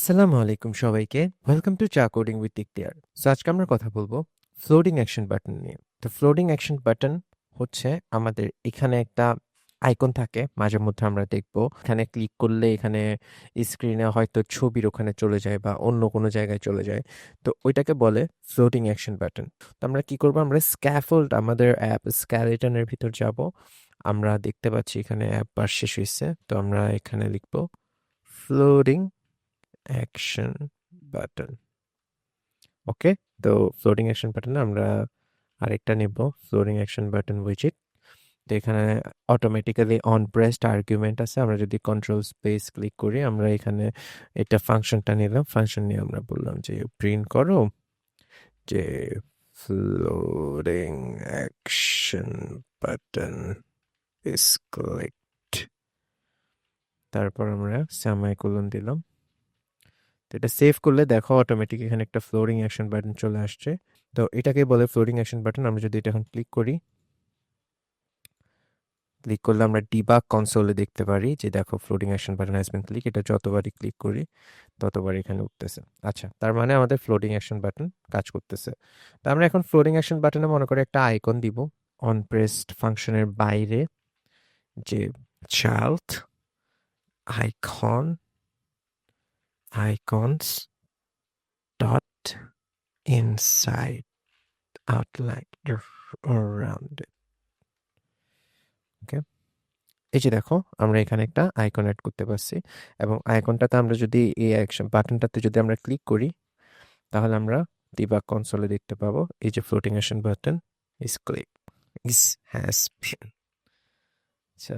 আসসালামু আলাইকুম সবাইকে। Welcome to Cha coding with Ikhtiar so আজকে আমরা কথা বলব ফ্লোটিং অ্যাকশন বাটন নিয়ে। তো ফ্লোটিং অ্যাকশন বাটন হচ্ছে আমাদের এখানে একটা আইকন থাকে মাঝে মধ্যে আমরা দেখব। এখানে ক্লিক করলে এখানে স্ক্রিনে হয়তো ছবির ওখানে চলে যায় বা অন্য কোনো জায়গায় চলে যায়। তো ওইটাকে বলে ফ্লোটিং অ্যাকশন বাটন তো আমরা কি করব? আমরা স্ক্যাফোল্ড আমাদের অ্যাপ স্ক্যালেটনের ভিতর যাব। আমরা দেখতে পাচ্ছি এখানে অ্যাপ বার শেষ হয়েছে তো আমরা এখানে লিখব ফ্লোটিং অ্যাকশন বাটন ওকে তো ফ্লোটিং অ্যাকশন বাটনে আমরা আরেকটা নেব ফ্লোটিং অ্যাকশন বাটন উইজিট তো এখানে অটোমেটিক্যালি অন প্রেসড আর্গুমেন্ট আছে, আমরা যদি কন্ট্রোল স্পেস ক্লিক করি, আমরা এখানে এটা ফাংশনটা নিলাম। ফাংশন নিয়ে আমরা বললাম যে প্রিন্ট করো, যে floating action button is clicked তারপর আমরা সেমাইকোলন দিলাম। তো এটা সেভ করলে দেখো অটোমেটিক এখানে একটা ফ্লোরিং অ্যাকশন বাটন চলে আসছে। তো এটাকে বলে ফ্লোরিং অ্যাকশন বাটন আমরা যদি এটা এখন ক্লিক করি ক্লিক করলে আমরা ডিবাগ কনসোলে দেখতে পারি যে দেখো floating action button has click এটা যতবারই ক্লিক করি ততবার এখানে উঠতেছে। আচ্ছা তার মানে আমাদের ফ্লোটিং অ্যাকশন বাটন কাজ করতেছে। তো আমরা এখন ফ্লোটিং অ্যাকশন বাটনে মনে করি একটা আইকন দিব। অন প্রেসড ফাংশনের বাইরে যে child icon icons dot inside outline around it. Okay এই যে দেখো, আমরা এখানে একটা আইকন অ্যাড করতে পারছি এবং আইকনটাতে আমরা যদি এই অ্যাকশন বাটনটাতে যদি আমরা ক্লিক করি, তাহলে আমরা ডিবাগ কনসোলে দেখতে পাবো। এই যে floating action button is click is has been আচ্ছা।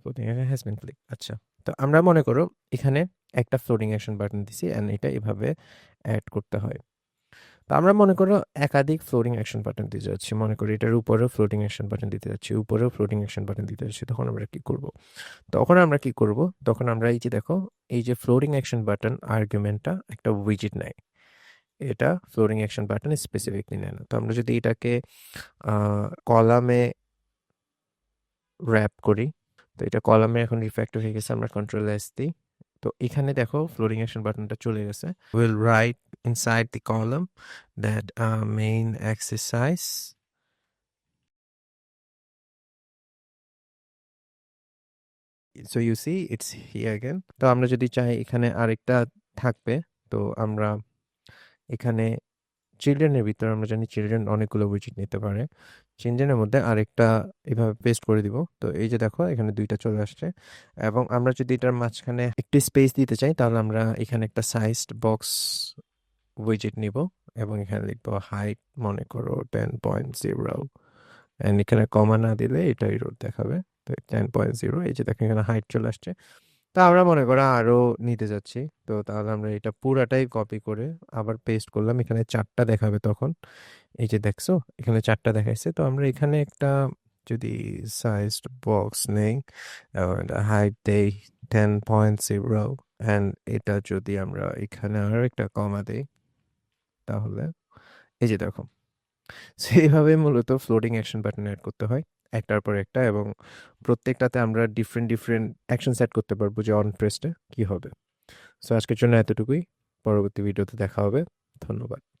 ফ্লোটিং হ্যাজ বিন ক্লিক আচ্ছা। তো আমরা মনে করো এখানে একটা ফ্লোটিং অ্যাকশন বাটন দিছি অ্যান্ড এটা এভাবে অ্যাড করতে হয়। তো আমরা মনে করো একাধিক ফ্লোটিং অ্যাকশন বাটন দিতে যাচ্ছি। মনে করি এটার উপরেও ফ্লোটিং অ্যাকশন বাটন দিতে যাচ্ছি, উপরেও ফ্লোটিং অ্যাকশন বাটন দিতে যাচ্ছি, তখন আমরা কি করব? তখন আমরা কি করব? তখন আমরা এই যে দেখো, এই যে ফ্লোটিং অ্যাকশন বাটন আর্গুমেন্টটা একটা উইজিট নেয়। এটা ফ্লোরিং অ্যাকশন বাটন স্পেসিফিকলি নেয় না। তো আমরা যদি এটাকে কলামে র্যাপ করি তো এটা কলামে এখন রিফ্যাক্টর হয়ে গেছে, আমরা কন্ট্রোল এস দিই। তো এখানে দেখো ফ্লোরিং অ্যাকশন বাটনটা চলে গেছে। Will write inside the column that main exercise so you see it's here again তো আমরা যদি চাই এখানে আরেকটা থাকবে, তো আমরা এখানে চিলড্রেনের ভিতরে আমরা জানি চিলড্রেন অনেকগুলো উইজিট নিতে পারে। চিলড্রেনের মধ্যে আরেকটা এভাবে পেস্ট করে দিব। তো এই যে দেখো, এখানে দুইটা চলে আসছে। এবং আমরা যদি এটার মাঝখানে একটু স্পেস দিতে চাই, তাহলে আমরা এখানে একটা সাইজড বক্স উইজিট নিব। এবং এখানে লিখব হাইট মনে করো টেন পয়েন্ট জিরো এখানে কমা না দিলে এটাই রোড দেখাবে। টেন পয়েন্ট জিরো এই যে দেখো এখানে হাইট চলে আসছে। তো আমরা মনে করো আরও নিতে যাচ্ছি। তো তাহলে আমরা এটা পুরাটাই কপি করে আবার পেস্ট করলাম। এখানে চারটা দেখাবে তখন। এই যে দেখছ, এখানে চারটা দেখাইছে। তো আমরা এখানে একটা যদি সাইজড বক্স নেই হাইট দেই টেন পয়েন্ট জিরো অ্যান্ড এটা যদি আমরা এখানে আরও একটা কমা দেই, তাহলে, এই যে দেখো, সেইভাবে মূলত ফ্লোটিং অ্যাকশন বাটন অ্যাড করতে হয়। একটার পর একটা এবং প্রত্যেকটাতে আমরা ডিফারেন্ট ডিফারেন্ট অ্যাকশন সেট করতে পারব যে অন প্রেসটা কী হবে। সো আজকের জন্য এতটুকুই। পরবর্তী ভিডিওতে দেখা হবে। ধন্যবাদ।